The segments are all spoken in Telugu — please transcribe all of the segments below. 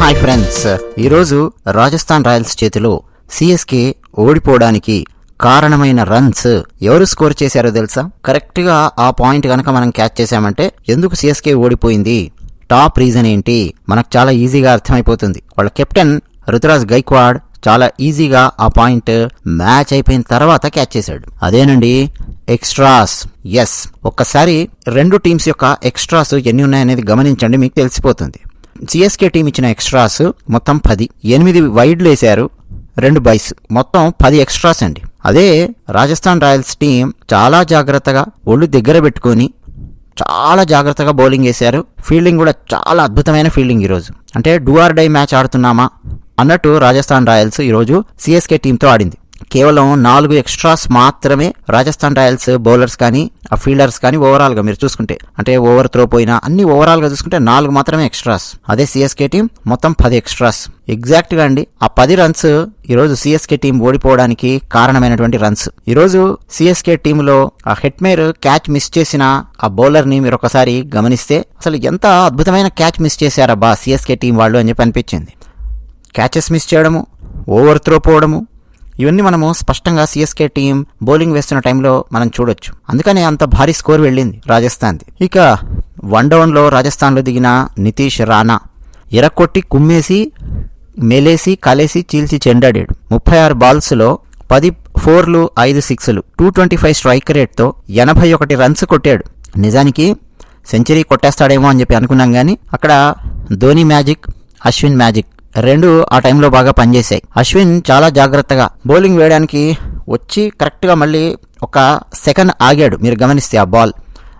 హాయ్ ఫ్రెండ్స్ ఈరోజు రాజస్థాన్ రాయల్స్ చేతిలో సిఎస్కే ఓడిపోవడానికి కారణమైన రన్స్ ఎవరు స్కోర్ చేశారో తెలుసా? కరెక్ట్గా ఆ పాయింట్ కనుక మనం క్యాచ్ చేశామంటే ఎందుకు సిఎస్కే ఓడిపోయింది? టాప్ రీజన్ ఏంటి? మనకు చాలా ఈజీగా అర్థమైపోతుంది. వాళ్ళ కెప్టెన్ రుతురాజ్ గైక్వాడ్ చాలా ఈజీగా ఆ పాయింట్ మ్యాచ్ అయిపోయిన తర్వాత క్యాచ్ చేశాడు. అదేనండి ఎక్స్ట్రాస్. ఎస్ ఒక్కసారి రెండు టీమ్స్ యొక్క ఎక్స్ట్రాస్ ఎన్ని ఉన్నాయనేది గమనించండి మీకు తెలిసిపోతుంది. సిఎస్కే టీం ఇచ్చిన ఎక్స్ట్రాస్ మొత్తం పది. ఎనిమిది వైడ్లు వేశారు రెండు బైస్ మొత్తం పది ఎక్స్ట్రాస్ అండి. అదే రాజస్థాన్ రాయల్స్ టీం చాలా జాగ్రత్తగా ఒళ్ళు దగ్గర పెట్టుకొని చాలా జాగ్రత్తగా బౌలింగ్ వేశారు. ఫీల్డింగ్ కూడా చాలా అద్భుతమైన ఫీల్డింగ్ ఈరోజు. అంటే డూ ఆర్ డై మ్యాచ్ ఆడుతున్నామా అన్నట్టు రాజస్థాన్ రాయల్స్ ఈరోజు సిఎస్కే టీంతో ఆడింది. కేవలం నాలుగు ఎక్స్ట్రాస్ మాత్రమే రాజస్థాన్ రాయల్స్ బౌలర్స్ కానీ ఆ ఫీల్డర్స్ కానీ ఓవరాల్గా మీరు చూసుకుంటే అంటే ఓవర్ త్రో పోయినా అన్ని ఓవరాల్గా చూసుకుంటే నాలుగు మాత్రమే ఎక్స్ట్రాస్ అదే సిఎస్కే టీం మొత్తం పది ఎక్స్ట్రాస్ ఎగ్జాక్ట్గా అండి ఆ పది రన్స్ ఈరోజు సిఎస్కే టీం ఓడిపోవడానికి కారణమైనటువంటి రన్స్ ఈరోజు సిఎస్కే టీంలో ఆ హెట్మేర్ క్యాచ్ మిస్ చేసిన ఆ బౌలర్ని మీరు ఒకసారి గమనిస్తే అసలు ఎంత అద్భుతమైన క్యాచ్ మిస్ చేశారబ్బా సిఎస్కే టీం వాళ్ళు అని చెప్పి అనిపించింది. క్యాచెస్ మిస్ చేయడము ఓవర్ త్రో పోవడము ఇవన్నీ మనము స్పష్టంగా సిఎస్కే టీం బౌలింగ్ వేస్తున్న టైంలో మనం చూడొచ్చు. అందుకనే అంత భారీ స్కోర్ వెళ్ళింది రాజస్థాన్ది. ఇక వన్ డౌన్లో రాజస్థాన్లో దిగిన నితీష్ రాణా. ఎరక్కొట్టి కుమ్మేసి మెలేసి కలేసి చీల్చి చెండాడాడు. ముప్పై ఆరు బాల్స్లో పది ఫోర్లు ఐదు సిక్స్లు టూ ట్వంటీ ఫైవ్ స్ట్రైక్ రేట్తో ఎనభై ఒకటి రన్స్ కొట్టాడు. నిజానికి సెంచరీ కొట్టేస్తాడేమో అని చెప్పి అనుకున్నాం కానీ అక్కడ ధోని మ్యాజిక్ అశ్విన్ మ్యాజిక్ రెండు ఆ టైంలో బాగా పనిచేశాయి. అశ్విన్ చాలా జాగ్రత్తగా బౌలింగ్ వేయడానికి వచ్చి కరెక్ట్గా మళ్ళీ ఒక సెకండ్ ఆగాడు. మీరు గమనిస్తే ఆ బాల్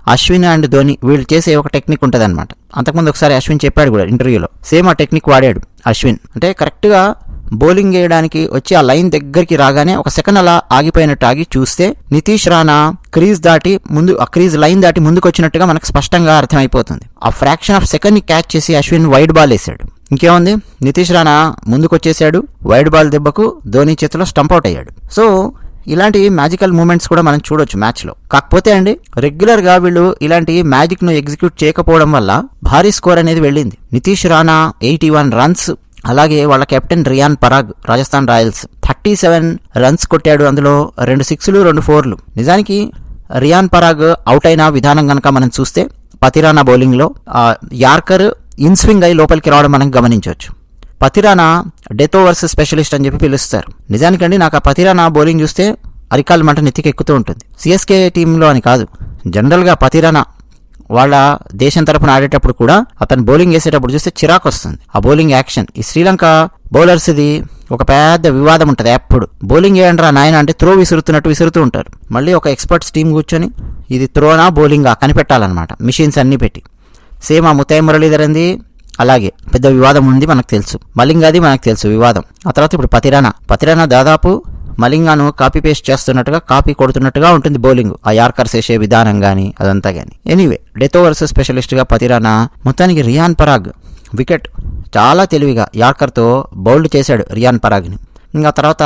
అశ్విన్ అండ్ ధోని వీళ్ళు చేసే ఒక టెక్నిక్ ఉంటుంది అనమాట అంతకుముందు ఒకసారి అశ్విన్ చెప్పాడు కూడా ఇంటర్వ్యూలో సేమ్ ఆ టెక్నిక్ వాడాడు అశ్విన్. అంటే కరెక్ట్గా బౌలింగ్ వేయడానికి వచ్చి ఆ లైన్ దగ్గరికి రాగానే ఒక సెకండ్ అలా ఆగిపోయినట్టు ఆగి చూస్తే నితీష్ రాణా క్రీజ్ దాటి ముందు ఆ క్రీజ్ లైన్ దాటి ముందుకు వచ్చినట్టుగా మనకు స్పష్టంగా అర్థమైపోతుంది. ఆ ఫ్రాక్షన్ ఆఫ్ సెకండ్ని క్యాచ్ చేసి అశ్విన్ వైడ్ బాల్ వేసాడు ఇంకేముంది? నితీష్ రాణా ముందుకు వచ్చేసాడు వైడ్ బాల్ దెబ్బకు ధోని చేతిలో స్టంప్ అవుట్ అయ్యాడు. సో ఇలాంటి మ్యాజికల్ మూమెంట్స్ కూడా మనం చూడొచ్చు మ్యాచ్లో. కాకపోతే అండి రెగ్యులర్గా వీళ్ళు ఇలాంటి మ్యాజిక్ను ఎగ్జిక్యూట్ చేయకపోవడం వల్ల భారీ స్కోర్ అనేది వెళ్ళింది. Nitish Rana eighty one runs అలాగే వాళ్ళ captain Riyan Parag Rajasthan Royals. Thirty seven runs కొట్టాడు. అందులో రెండు సిక్స్లు రెండు ఫోర్లు. నిజానికి రియాన్ పరాగ్ అవుట్ అయిన విధానం కనుక మనం చూస్తే పతిరానా బౌలింగ్లో యార్కర్ ఇన్ స్వింగ్ అయి లోపలికి రావడం మనం గమనించవచ్చు. పతిరానా డెత్ ఓవర్స్ స్పెషలిస్ట్ అని చెప్పి పిలుస్తారు. నిజానికండి నాకు ఆ పతిరానా బౌలింగ్ చూస్తే అరికాల మంట నెత్తికెక్కుతూ ఉంటుంది. సిఎస్కే టీంలో అని కాదు. జనరల్గా పతిరానా వాళ్ళ దేశం తరపున ఆడేటప్పుడు కూడా అతను బౌలింగ్ వేసేటప్పుడు చూస్తే చిరాకు వస్తుంది ఆ బౌలింగ్ యాక్షన్. ఈ శ్రీలంక బౌలర్స్ది ఒక పెద్ద వివాదం ఉంటుంది ఎప్పుడు. బౌలింగ్ వేయండి రా నాయన అంటే త్రో విసురుతున్నట్టు విసురుతూ ఉంటారు. మళ్ళీ ఒక ఎక్స్పర్ట్స్ టీం కూర్చొని ఇది త్రోనా బౌలింగా కనిపెట్టాలన్నమాట. మిషన్స్ అన్ని పెట్టి. సేమ్ ఆ ముత్తయ్య మురళీధరంది అలాగే పెద్ద వివాదం ఉంది మనకు తెలుసు. మలింగాది మనకు తెలుసు వివాదం. ఆ తర్వాత ఇప్పుడు పతిరానా. పతిరానా దాదాపు మలింగాను కాపీ పేస్ట్ చేస్తున్నట్టుగా కాపీ కొడుతున్నట్టుగా ఉంటుంది బౌలింగ్. ఆ యార్కర్స్ వేసే విధానం కానీ అదంతా కానీ ఎనీవే డెత్ ఓవర్స్ స్పెషలిస్ట్గా పతిరానా మొత్తానికి రియాన్ పరాగ్ వికెట్ చాలా తెలివిగా యార్కర్తో బౌల్డ్ చేశాడు రియాన్ పరాగ్ని. ఇంకా తర్వాత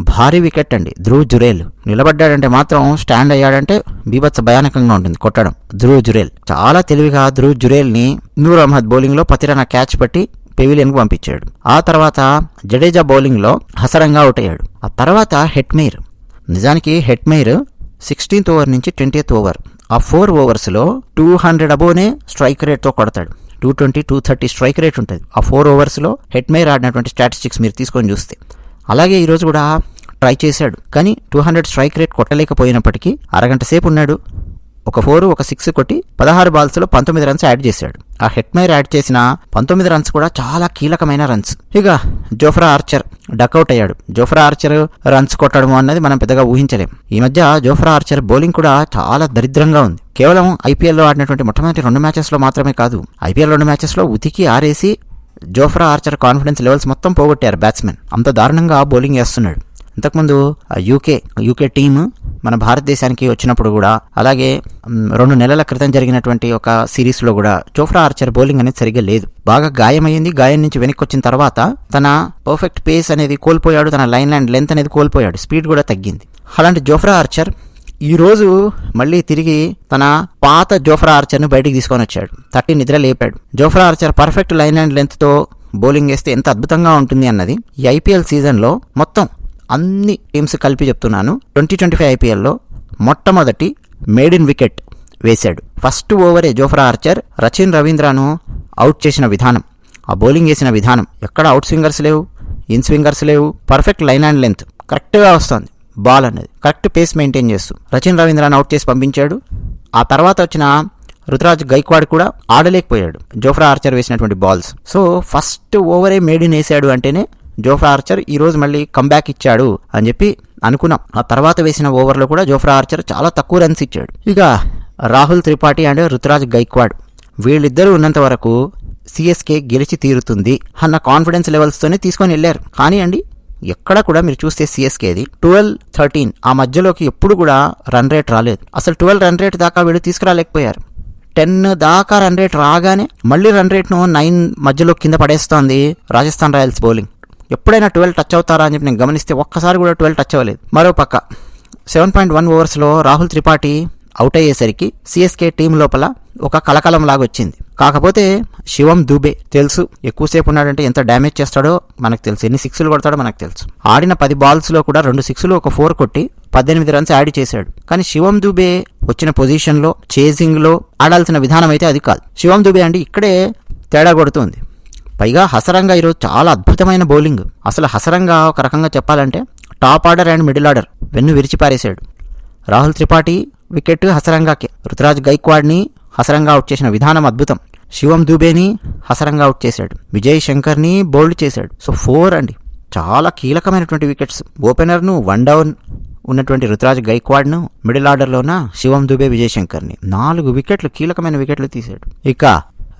భారీ వికెట్ అండి ధ్రువ్ జురేల్. నిలబడ్డాడంటే మాత్రం స్టాండ్ అయ్యాడంటే బీభత్స భయానకంగా ఉంటుంది కొట్టడం. ధ్రువ్ జురేల్. చాలా తెలివిగా ధ్రువ్ జురేల్ని నూర్ అహ్మద్ బౌలింగ్లో పతిరానా క్యాచ్ పట్టి పెవిలియన్కు పంపించాడు. ఆ తర్వాత జడేజా బౌలింగ్లో హసరంగా అవుట్ అయ్యాడు. ఆ తర్వాత హెట్మెయిర్. నిజానికి హెట్మెయిర్ సిక్స్టీన్త్ ఓవర్ నుంచి ట్వంటీత్ ఓవర్. ఆ ఫోర్ ఓవర్స్లో టూ హండ్రెడ్ అబోనే స్ట్రైక్ రేట్తో కొడతాడు. Two twenty two thirty strike rate ఉంటుంది. ఆ ఫోర్ ఓవర్స్లో హెట్మెయిర్ ఆడినటువంటి స్టాటిస్టిక్స్ మీరు తీసుకొని చూస్తే. అలాగే ఈరోజు కూడా ట్రై చేశాడు. కానీ టూ హండ్రెడ్ స్ట్రైక్ రేట్ కొట్టలేకపోయినప్పటికీ అరగంట సేపు ఉన్నాడు. ఒక ఫోర్ ఒక సిక్స్ కొట్టి పదహారు బాల్స్లో పంతొమ్మిది రన్స్ యాడ్ చేశాడు. ఆ హెట్మైర్ యాడ్ చేసిన పంతొమ్మిది రన్స్ కూడా చాలా కీలకమైన రన్స్. ఇక జోఫ్రా ఆర్చర్ డకౌట్ అయ్యాడు. జోఫ్రా ఆర్చర్ రన్స్ కొట్టడం అన్నది మనం పెద్దగా ఊహించలేం. ఈ మధ్య జోఫ్రా ఆర్చర్ బౌలింగ్ కూడా చాలా దరిద్రంగా ఉంది. కేవలం ఐపీఎల్లో ఆడినటువంటి మొట్టమొదటి రెండు మ్యాచెస్లో మాత్రమే కాదు ఐపీఎల్ రెండు మ్యాచెస్లో ఉతికి ఆరేసి జోఫ్రా ఆర్చర్ కాన్ఫిడెన్స్ లెవెల్స్ మొత్తం పోగొట్టారు బ్యాట్స్మెన్. అంత దారుణంగా బౌలింగ్ వేస్తున్నాడు. ఇంతకుముందు ఆ యూకే యూకే టీమ్ మన భారతదేశానికి వచ్చినప్పుడు కూడా అలాగే రెండు నెలల క్రితం జరిగినటువంటి ఒక సిరీస్లో కూడా జోఫ్రా ఆర్చర్ బౌలింగ్ అనేది సరిగ్గా లేదు. బాగా గాయమైంది. గాయం నుంచి వెనక్కి వచ్చిన తర్వాత తన పర్ఫెక్ట్ పేస్ అనేది కోల్పోయాడు. తన లైన్ అండ్ లెంత్ అనేది కోల్పోయాడు. స్పీడ్ కూడా తగ్గింది. అలాంటి జోఫ్రా ఆర్చర్ ఈ రోజు మళ్ళీ తిరిగి తన పాత జోఫ్రా ఆర్చర్ను బయటికి తీసుకొని వచ్చాడు. తట్టి నిద్ర లేపాడు. Jofra Archer perfect line and లెంత్తో bowling వేస్తే ఎంత అద్భుతంగా ఉంటుంది అన్నది ఈ ఐపీఎల్ సీజన్లో మొత్తం అన్ని టీమ్స్ కలిపి చెప్తున్నాను. ట్వంటీ ట్వంటీ ఫైవ్ ఐపీఎల్లో మొట్టమొదటి మేడ్ ఇన్ వికెట్ వేశాడు ఫస్ట్ ఓవరే జోఫ్రా ఆర్చర్ రచిన్ రవీంద్రను అవుట్ చేసిన విధానం. ఆ బౌలింగ్ వేసిన విధానం. ఎక్కడ అవుట్ స్వింగర్స్ లేవు ఇన్ స్వింగర్స్ లేవు పర్ఫెక్ట్ లైన్ అండ్ లెంత్ కరెక్ట్గా వస్తుంది. బాల్ అనేది. కరెక్ట్ పేస్ మెయింటైన్ చేస్తూ. రచిన్ రవీంద్రను అవుట్ చేసి పంపించాడు. ఆ తర్వాత వచ్చిన రుతురాజ్ గైక్వాడ్ కూడా ఆడలేకపోయాడు. జోఫ్రా ఆర్చర్ వేసినటువంటి బాల్స్ సో ఫస్ట్ ఓవరే మేడిన్ వేసాడు అంటేనే జోఫ్రా ఆర్చర్ ఈరోజు మళ్ళీ కంబ్యాక్ ఇచ్చాడు అని చెప్పి అనుకున్నాం. ఆ తర్వాత వేసిన ఓవర్లో కూడా జోఫ్రా ఆర్చర్ చాలా తక్కువ రన్స్ ఇచ్చాడు. ఇక రాహుల్ త్రిపాఠి అండ్ రుతురాజ్ గైక్వాడ్ వీళ్ళిద్దరూ ఉన్నంత వరకు సిఎస్కే గెలిచి తీరుతుంది అన్న కాన్ఫిడెన్స్ లెవెల్స్తోనే తీసుకొని వెళ్ళారు. కానీ అండి ఎక్కడ కూడా మీరు చూస్తే సిఎస్కేది ట్వెల్వ్ థర్టీన్ ఆ మధ్యలోకి ఎప్పుడు కూడా రన్ రేట్ రాలేదు. అసలు ట్వెల్వ్ రన్ రేట్ దాకా వీళ్ళు తీసుకురాలేకపోయారు. టెన్ దాకా రన్ రేట్ రాగానే మళ్ళీ రన్ రేట్ను నైన్ మధ్యలో కింద పడేస్తోంది రాజస్థాన్ రాయల్స్ బౌలింగ్. ఎప్పుడైనా ట్వెల్వ్ టచ్ అవుతారా అని చెప్పి నేను గమనిస్తే ఒక్కసారి కూడా ట్వెల్వ్ టచ్ అవ్వలేదు. మరో పక్క సెవెన్ పాయింట్ వన్ ఓవర్స్లో రాహుల్ త్రిపాఠి అవుట్ అయ్యేసరికి సిఎస్కే టీం లోపల ఒక కలకలం లాగా వచ్చింది. కాకపోతే శివం దుబే తెలుసు ఎక్కువసేపు ఉన్నాడంటే ఎంత డ్యామేజ్ చేస్తాడో మనకు తెలుసు ఎన్ని సిక్స్లు కొడతాడో మనకు తెలుసు. ఆడిన పది బాల్స్లో కూడా రెండు సిక్స్లు ఒక ఫోర్ కొట్టి పద్దెనిమిది రన్స్ యాడ్ చేశాడు. కానీ శివం దుబే వచ్చిన పొజిషన్లో చేజింగ్లో ఆడాల్సిన విధానం అయితే అది కాదు. శివం దుబే అంటే ఇక్కడే తేడా కొడుతుంది. పైగా హసరంగా ఈరోజు చాలా అద్భుతమైన బౌలింగ్. అసలు హసరంగా ఒక రకంగా చెప్పాలంటే top order and middle order వెన్ను విరిచిపారేశాడు రాహుల్ త్రిపాఠి వికెట్ హసరంగాకే. రుతురాజ్ గైక్వాడ్ని హసరంగా అవుట్ చేసిన విధానం అద్భుతం. శివం దూబేని హసరంగా అవుట్ చేశాడు. విజయ్ శంకర్ని బౌల్డ్ చేశాడు. సో ఫోర్ అండి. చాలా కీలకమైనటువంటి వికెట్స్. ఓపెనర్ను వన్ డౌన్ ఉన్నటువంటి రుతురాజ్ గైక్వాడ్ను మిడిల్ ఆర్డర్లోన శివం దుబే విజయ్ శంకర్ని నాలుగు వికెట్లు కీలకమైన వికెట్లు తీశాడు. ఇక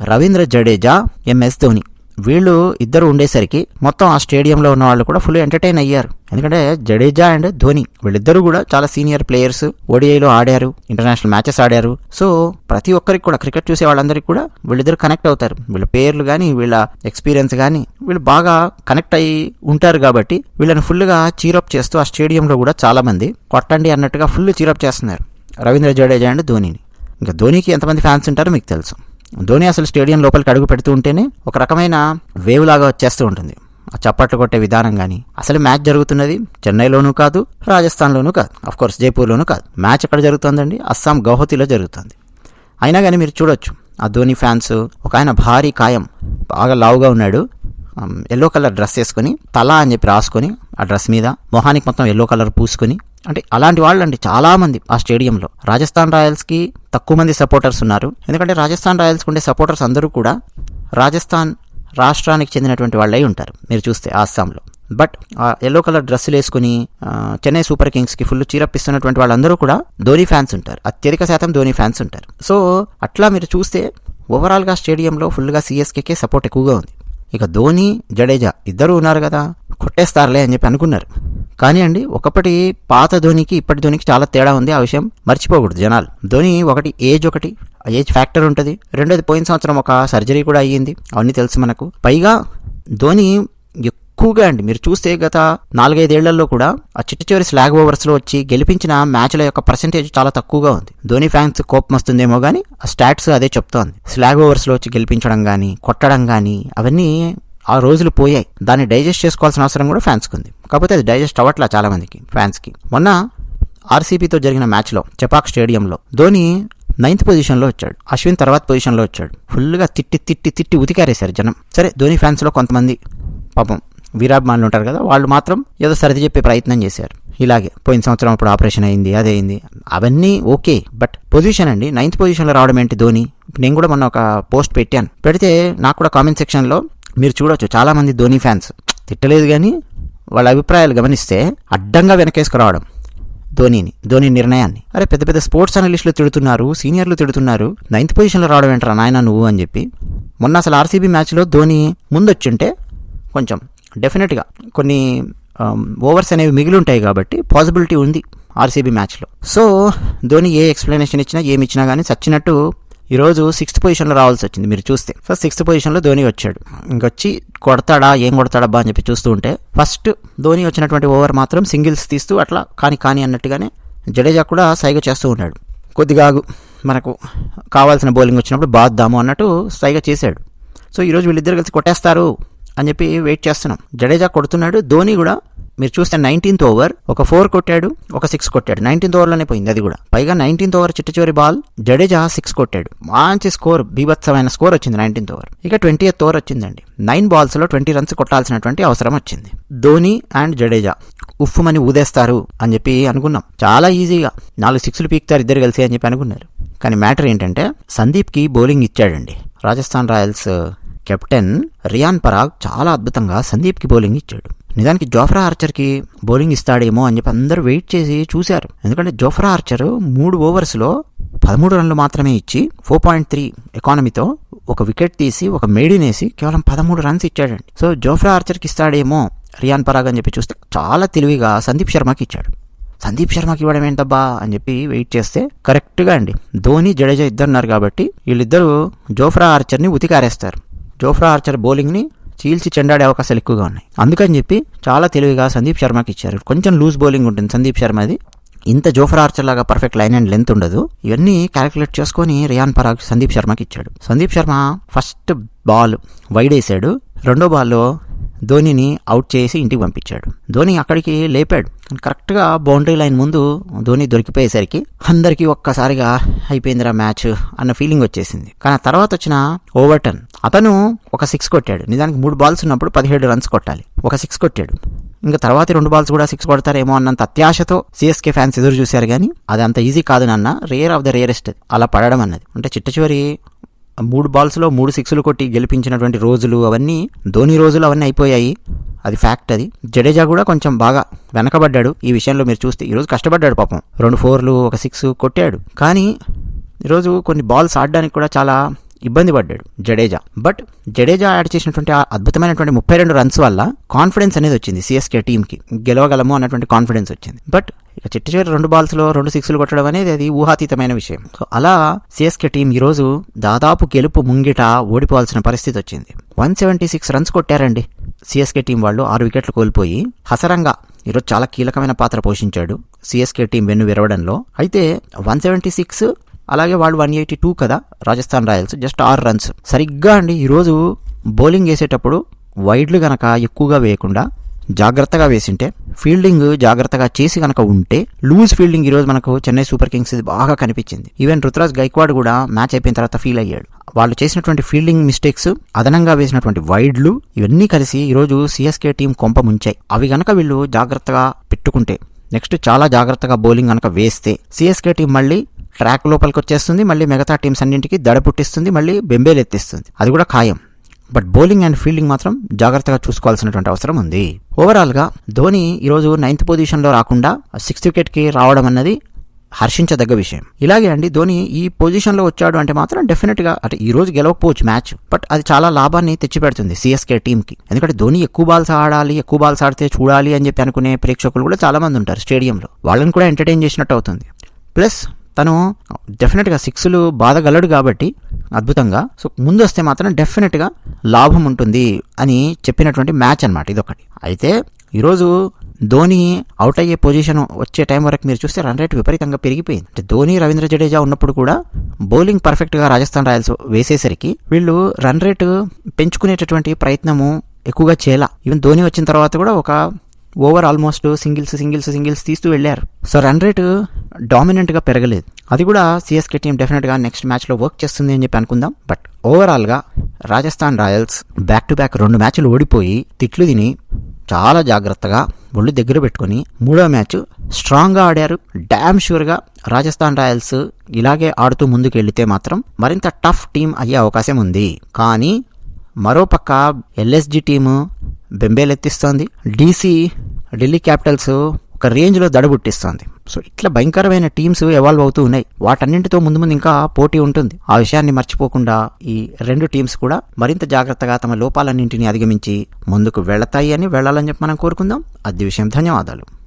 రవీంద్ర జడేజా ఎంఎస్ ధోని. వీళ్ళు ఇద్దరు ఉండేసరికి మొత్తం ఆ స్టేడియంలో ఉన్న వాళ్ళు కూడా ఫుల్ ఎంటర్టైన్ అయ్యారు. ఎందుకంటే జడేజా అండ్ ధోని వీళ్ళిద్దరూ కూడా చాలా సీనియర్ ప్లేయర్స్ ఓడిఐలో ఆడారు ఇంటర్నేషనల్ మ్యాచెస్ ఆడారు. సో ప్రతి ఒక్కరికి కూడా క్రికెట్ చూసే వాళ్ళందరికీ కూడా వీళ్ళిద్దరు కనెక్ట్ అవుతారు. వీళ్ళ పేర్లు కానీ వీళ్ళ ఎక్స్పీరియన్స్ కానీ వీళ్ళు బాగా కనెక్ట్ అయ్యి ఉంటారు కాబట్టి వీళ్ళని ఫుల్గా చీరప్ చేస్తూ ఆ స్టేడియంలో కూడా చాలామంది కొట్టండి అన్నట్టుగా ఫుల్ చీరప్ చేస్తున్నారు రవీంద్ర జడేజా అండ్ ధోనిని. ఇంకా ధోనికి ఎంతమంది ఫ్యాన్స్ ఉంటారో మీకు తెలుసు. ధోని అసలు స్టేడియం లోపలికి అడుగు పెడుతూ ఉంటేనే ఒక రకమైన వేవ్ లాగా వచ్చేస్తూ ఉంటుంది. ఆ చప్పట్లు కొట్టే విధానం కానీ అసలు మ్యాచ్ జరుగుతున్నది చెన్నైలోనూ కాదు రాజస్థాన్లోనూ కాదు అఫ్ కోర్స్ జైపూర్లోనూ కాదు. మ్యాచ్ ఎక్కడ జరుగుతుందండి? అస్సాం గౌహతిలో జరుగుతుంది. అయినా కానీ మీరు చూడొచ్చు ఆ ధోని ఫ్యాన్స్ ఒక ఆయన భారీ కాయం బాగా లావుగా ఉన్నాడు. ఎల్లో కలర్ డ్రెస్ వేసుకొని తల అని చెప్పి రాసుకొని ఆ డ్రెస్ మీద మొహానికి మొత్తం ఎల్లో కలర్ పూసుకొని అంటే అలాంటి వాళ్ళు అండి చాలామంది ఆ స్టేడియంలో. రాజస్థాన్ రాయల్స్కి తక్కువ మంది సపోర్టర్స్ ఉన్నారు. ఎందుకంటే రాజస్థాన్ రాయల్స్కి ఉండే సపోర్టర్స్ అందరూ కూడా రాజస్థాన్ రాష్ట్రానికి చెందినటువంటి వాళ్ళై ఉంటారు. మీరు చూస్తే ఆస్సాంలో. బట్ ఆ ఎల్లో కలర్ డ్రెస్సులు వేసుకుని చెన్నై సూపర్ కింగ్స్కి ఫుల్ చీరప్పిస్తున్నటువంటి వాళ్ళందరూ కూడా ధోని ఫ్యాన్స్ ఉంటారు. అత్యధిక శాతం ధోని ఫ్యాన్స్ ఉంటారు. సో అట్లా మీరు చూస్తే ఓవరాల్గా స్టేడియంలో ఫుల్గా సిఎస్కేకే సపోర్ట్ ఎక్కువగా ఉంది. ఇక ధోని జడేజా ఇద్దరు ఉన్నారు కదా కొట్టేస్తారులే అని చెప్పి అనుకున్నారు. కానీ అండి ఒకప్పటి పాత ధోనికి ఇప్పటి ధోనికి చాలా తేడా ఉంది ఆ విషయం మర్చిపోకూడదు జనాలు. ధోని ఒకటి ఏజ్ ఒకటి ఆ ఏజ్ ఫ్యాక్టర్ ఉంటుంది. రెండోది పోయిన సంవత్సరం ఒక సర్జరీ కూడా అయ్యింది. అవన్నీ తెలుసు మనకు. పైగా ధోని ఎక్కువగా అండి. మీరు చూస్తే గత నాలుగైదేళ్ళలో కూడా ఆ చిట్ట చివరి స్లాగ్ ఓవర్స్లో వచ్చి గెలిపించిన మ్యాచ్ల యొక్క పర్సంటేజ్ చాలా తక్కువగా ఉంది. ధోని ఫ్యాన్స్ కోపం వస్తుందేమో కానీ ఆ స్టాట్స్ అదే చెప్తోంది. స్లాగ్ ఓవర్స్లో వచ్చి గెలిపించడం కానీ కొట్టడం కానీ అవన్నీ ఆ రోజులు పోయాయి. దాన్ని డైజెస్ట్ చేసుకోవాల్సిన అవసరం కూడా ఫ్యాన్స్కి ఉంది కాకపోతే అది డైజెస్ట్ అవ్వట్లా చాలామందికి ఫ్యాన్స్కి మొన్న ఆర్సీబీతో జరిగిన మ్యాచ్లో చెపాక్ స్టేడియంలో ధోని నైన్త్ పొజిషన్లో వచ్చాడు. అశ్విన్ తర్వాత పొజిషన్లో వచ్చాడు. ఫుల్గా తిట్టి తిట్టి తిట్టి ఉతికారేశారు జనం. సరే ధోని ఫ్యాన్స్లో కొంతమంది పాపం వీరాభిమానులు ఉంటారు కదా వాళ్ళు మాత్రం ఏదో సరిది చెప్పే ప్రయత్నం చేశారు. ఇలాగే పోయిన సంవత్సరం అప్పుడు ఆపరేషన్ అయింది అదే అయింది. అవన్నీ ఓకే బట్ పొజిషన్ అండి నైన్త్ పొజిషన్లో రావడం ఏంటి ధోని? నేను కూడా మొన్న ఒక పోస్ట్ పెట్టాను. పెడితే నాకు కూడా కామెంట్ సెక్షన్లో మీరు చూడొచ్చు చాలామంది ధోని ఫ్యాన్స్. తిట్టలేదు కానీ వాళ్ళ అభిప్రాయాలు గమనిస్తే అడ్డంగా వెనకేసుకురావడం ధోనిని ధోని నిర్ణయాన్ని. అరే పెద్ద పెద్ద స్పోర్ట్స్ అనలిస్టులు తిడుతున్నారు సీనియర్లు తిడుతున్నారు నైన్త్ పొజిషన్లో రావడం ఏంటరా నాయన నువ్వు అని చెప్పి. మొన్న అసలు ఆర్సీబీ మ్యాచ్లో ధోని ముందొచ్చుంటే కొంచెం డెఫినెట్గా కొన్ని um, ఓవర్స్ అనేవి మిగిలి ఉంటాయి కాబట్టి పాసిబిలిటీ ఉంది ఆర్సీబీ మ్యాచ్లో సో ధోని ఏ ఎక్స్ప్లెనేషన్ ఇచ్చినా ఏమి ఇచ్చినా కానీ చచ్చినట్టు ఈరోజు సిక్స్త్ పొజిషన్లో రావాల్సి వచ్చింది మీరు చూస్తే. ఫస్ట్ సిక్స్త్ పొజిషన్లో ధోని వచ్చాడు. ఇంకొచ్చి కొడతాడా ఏం కొడతాడబ్బా అని చెప్పి చూస్తూ ఉంటే ఫస్ట్ ధోని వచ్చినటువంటి ఓవర్ మాత్రం సింగిల్స్ తీస్తూ అట్లా కాని కాని అన్నట్టుగానే జడేజా కూడా సైగ చేస్తూ ఉన్నాడు. కొద్దిగా మనకు కావాల్సిన బౌలింగ్ వచ్చినప్పుడు బాద్దాము అన్నట్టు సైగ చేశాడు. సో ఈరోజు వీళ్ళిద్దరు కలిసి కొట్టేస్తారు. అని చెప్పి వెయిట్ చేస్తున్నాం. జడేజా కొడుతున్నాడు. ధోని కూడా మీరు చూస్తే నైన్టీన్త్ ఓవర్ ఒక ఫోర్ కొట్టాడు ఒక సిక్స్ కొట్టాడు. నైన్టీన్త్ ఓవర్లోనే పోయింది అది కూడా. పైగా నైన్టీన్త్ ఓవర్ చిట్ట చివరి బాల్ జడేజా సిక్స్ కొట్టాడు. మంచి స్కోర్ బీభత్సమైన స్కోర్ వచ్చింది నైన్టీన్త్ ఓవర్ ఇక ట్వంటీ ఎయిత్ ఓవర్ వచ్చిందండి నైన్ బాల్స్లో ట్వంటీ రన్స్ కొట్టాల్సినటువంటి అవసరం వచ్చింది. ధోని అండ్ జడేజా ఉఫ్ఫుమని ఊదేస్తారు అని చెప్పి అనుకున్నాం. చాలా ఈజీగా నాలుగు సిక్స్లు పీక్తారు ఇద్దరు కలిసి అని చెప్పి అనుకున్నారు. కానీ మ్యాటర్ ఏంటంటే సందీప్కి బౌలింగ్ ఇచ్చాడండి. రాజస్థాన్ రాయల్స్ కెప్టెన్ రియాన్ పరాగ్ చాలా అద్భుతంగా సందీప్కి బౌలింగ్ ఇచ్చాడు. నిజానికి జోఫ్రా ఆర్చర్కి బౌలింగ్ ఇస్తాడేమో అని చెప్పి అందరూ వెయిట్ చేసి చూశారు. ఎందుకంటే జోఫ్రా ఆర్చర్ మూడు ఓవర్స్లో పదమూడు రన్లు మాత్రమే ఇచ్చి ఫోర్ పాయింట్ త్రీ ఎకానమీతో ఒక వికెట్ తీసి ఒక మేడినేసి కేవలం పదమూడు రన్స్ ఇచ్చాడండి. సో జోఫ్రా ఆర్చర్కి ఇస్తాడేమో రియాన్ పరాగ్ అని చెప్పి చూస్తే చాలా తెలివిగా సందీప్ శర్మకి ఇచ్చాడు. సందీప్ శర్మకి ఇవ్వడం ఏంటబ్బా అని చెప్పి వెయిట్ చేస్తే కరెక్ట్గా అండి. ధోని జడేజా ఇద్దరున్నారు కాబట్టి వీళ్ళిద్దరూ జోఫ్రా ఆర్చర్ని ఉతికారేస్తారు. జోఫ్రా ఆర్చర్ బౌలింగ్ని చీల్చి చెండాడే అవకాశాలు ఎక్కువగా ఉన్నాయి. అందుకని చెప్పి చాలా తెలివిగా సందీప్ శర్మకి ఇచ్చారు. కొంచెం లూజ్ బౌలింగ్ ఉంటుంది సందీప్ శర్మది ఇంత జోఫర్ ఆర్చర్ లాగా పర్ఫెక్ట్ లైన్ అండ్ లెంత్ ఉండదు. ఇవన్నీ క్యాలిక్యులేట్ చేసుకొని రియాన్ పరాగ్ సందీప్ శర్మకి ఇచ్చాడు. Sandeep Sharma first ball wide వేసాడు. రెండో బాల్లో ధోనిని అవుట్ చేసి ఇంటికి పంపించాడు. ధోని అక్కడికి లేపాడు. కరెక్ట్గా బౌండరీ లైన్ ముందు ధోని దొరికిపోయేసరికి అందరికీ ఒక్కసారిగా అయిపోయిందిరా మ్యాచ్ అన్న ఫీలింగ్ వచ్చేసింది. కానీ ఆ తర్వాత వచ్చిన ఓవర్టన్ అతను ఒక సిక్స్ కొట్టాడు. నిజానికి మూడు బాల్స్ ఉన్నప్పుడు పదిహేడు రన్స్ కొట్టాలి. ఒక సిక్స్ కొట్టాడు. ఇంకా తర్వాత రెండు బాల్స్ కూడా సిక్స్ కొడతారేమో అన్నంత అత్యాశతో సిఎస్కే ఫ్యాన్స్ ఎదురు చూశారు కానీ అది అంత ఈజీ కాదు నాన్న. రేర్ ఆఫ్ ద రేరెస్ట్ అలా పడడం అన్నది. అంటే చిట్ట చివరి మూడు బాల్స్లో మూడు సిక్స్లు కొట్టి గెలిపించినటువంటి రోజులు అవన్నీ ధోని రోజులు అవన్నీ అయిపోయాయి. అది ఫ్యాక్ట్ అది. జడేజా కూడా కొంచెం బాగా వెనకబడ్డాడు. ఈ విషయంలో మీరు చూస్తే ఈరోజు కష్టపడ్డాడు పాపం. రెండు ఫోర్లు ఒక సిక్స్ కొట్టాడు. కానీ ఈరోజు కొన్ని బాల్స్ ఆడడానికి కూడా చాలా ఇబ్బంది పడ్డాడు జడేజా. బట్ జడేజా యాడ్ చేసినటువంటి ఆ అద్భుతమైనటువంటి ముప్పై రెండు రన్స్ వల్ల కాన్ఫిడెన్స్ అనేది వచ్చింది సిఎస్కే టీంకి గెలవగలము అన్నటువంటి కాన్ఫిడెన్స్ వచ్చింది. బట్ ఇక చిట్ట చివరి రెండు బాల్స్లో రెండు సిక్స్లు కొట్టడం అనేది అది ఊహాతీతమైన విషయం. సో అలా సిఎస్కే టీం ఈరోజు దాదాపు గెలుపు ముంగిట ఓడిపోవాల్సిన పరిస్థితి వచ్చింది. వన్ సెవెంటీ సిక్స్ రన్స్ కొట్టారండి సిఎస్కే టీం వాళ్ళు ఆరు వికెట్లు కోల్పోయి. హసరంగా ఈరోజు చాలా కీలకమైన పాత్ర పోషించాడు సిఎస్కే టీం వెన్ను విరవడంలో. అయితే వన్ సెవెంటీ సిక్స్ అలాగే వాళ్ళు వన్ ఎయిటీ టూ కదా రాజస్థాన్ రాయల్స్ జస్ట్ ఆరు రన్స్ సరిగ్గా అండి ఈరోజు బౌలింగ్ వేసేటప్పుడు వైడ్లు గనక ఎక్కువగా వేయకుండా జాగ్రత్తగా వేసింటే ఫీల్డింగ్ జాగ్రత్తగా చేసి కనుక ఉంటే లూజ్ ఫీల్డింగ్ ఈరోజు మనకు చెన్నై సూపర్ కింగ్స్ బాగా కనిపించింది. ఈవెన్ రుతురాజ్ గైక్వాడ్ కూడా మ్యాచ్ అయిపోయిన తర్వాత ఫీల్ అయ్యాడు. వాళ్ళు చేసినటువంటి ఫీల్డింగ్ మిస్టేక్స్ అదనంగా వేసినటువంటి వైడ్లు ఇవన్నీ కలిసి ఈరోజు సిఎస్కే టీం కొంప ముంచాయి. అవి గనక వీళ్ళు జాగ్రత్తగా పెట్టుకుంటే నెక్స్ట్ చాలా జాగ్రత్తగా బౌలింగ్ కనుక వేస్తే సిఎస్కే టీం మళ్ళీ ట్రాక్ లోపలికి వచ్చేస్తుంది మళ్ళీ మిగతా టీమ్స్ అన్నింటికి దడ పుట్టిస్తుంది మళ్ళీ బెంబేలు ఎత్తిస్తుంది. అది కూడా ఖాయం. బట్ బౌలింగ్ అండ్ ఫీల్డింగ్ మాత్రం జాగ్రత్తగా చూసుకోవాల్సినటువంటి అవసరం ఉంది. ఓవరాల్గా ధోని ఈరోజు నైన్త్ పొజిషన్లో రాకుండా సిక్స్త్ వికెట్కి రావడం అన్నది హర్షించదగ్గ విషయం. ఇలాగే అండి ధోని ఈ పొజిషన్లో వచ్చాడు అంటే మాత్రం డెఫినెట్గా అంటే ఈ రోజు గెలవకపోవచ్చు మ్యాచ్ బట్ అది చాలా లాభాన్ని తెచ్చిపెడుతుంది సిఎస్కే టీంకి ఎందుకంటే ధోని ఎక్కువ బాల్స్ ఆడాలి ఎక్కువ బాల్స్ ఆడితే చూడాలి అని చెప్పి అనుకునే ప్రేక్షకులు కూడా చాలామంది ఉంటారు స్టేడియంలో. వాళ్ళని కూడా ఎంటర్టైన్ చేసినట్టు అవుతుంది. ప్లస్ తను డెఫినెట్గా సిక్స్లు బాధగలడు కాబట్టి అద్భుతంగా. సో ముందు వస్తే మాత్రం డెఫినెట్గా లాభం ఉంటుంది అని చెప్పినటువంటి మ్యాచ్ అనమాట ఇదొకటి. అయితే ఈరోజు ధోని అవుట్ అయ్యే పొజిషన్ వచ్చే టైం వరకు మీరు చూస్తే రన్ రేట్ విపరీతంగా పెరిగిపోయింది. అంటే ధోని రవీంద్ర జడేజా ఉన్నప్పుడు కూడా బౌలింగ్ పర్ఫెక్ట్గా రాజస్థాన్ రాయల్స్ వేసేసరికి వీళ్ళు రన్ రేటు పెంచుకునేటటువంటి ప్రయత్నము ఎక్కువగా చేయాల. ఈవెన్ ధోని వచ్చిన తర్వాత కూడా ఒక over almost singles singles singles తీస్తూ వెళ్ళారు. సో రన్ రేట్ డామినెంట్గా పెరగలేదు. అది కూడా సిఎస్కే టీం డెఫినెట్గా నెక్స్ట్ మ్యాచ్లో వర్క్ చేస్తుంది అని చెప్పి అనుకుందాం. బట్ ఓవరాల్గా Rajasthan Royals back to back రెండు మ్యాచ్లు ఓడిపోయి తిట్లు తిని చాలా జాగ్రత్తగా ఒళ్ళు దగ్గర పెట్టుకొని మూడో మ్యాచ్ స్ట్రాంగ్గా ఆడారు. డ్యామ్ షూర్గా రాజస్థాన్ రాయల్స్ ఇలాగే ఆడుతూ ముందుకు వెళితే మాత్రం మరింత టఫ్ టీం అయ్యే అవకాశం ఉంది. కానీ మరోపక్క ఎల్ఎస్జి టీము బెంబేలెత్తిస్తోంది. డీసీ ఢిల్లీ క్యాపిటల్స్ ఒక రేంజ్లో దడబుట్టిస్తోంది. సో ఇట్లా భయంకరమైన టీమ్స్ ఎవాల్వ్ అవుతూ ఉన్నాయి. వాటన్నింటితో ముందు ముందు ఇంకా పోటీ ఉంటుంది. ఆ విషయాన్ని మర్చిపోకుండా ఈ రెండు టీమ్స్ కూడా మరింత జాగ్రత్తగా తమ లోపాలన్నింటినీ అధిగమించి ముందుకు వెళతాయి అని వెళ్ళాలని చెప్పి మనం కోరుకుందాం. అది విషయం. ధన్యవాదాలు.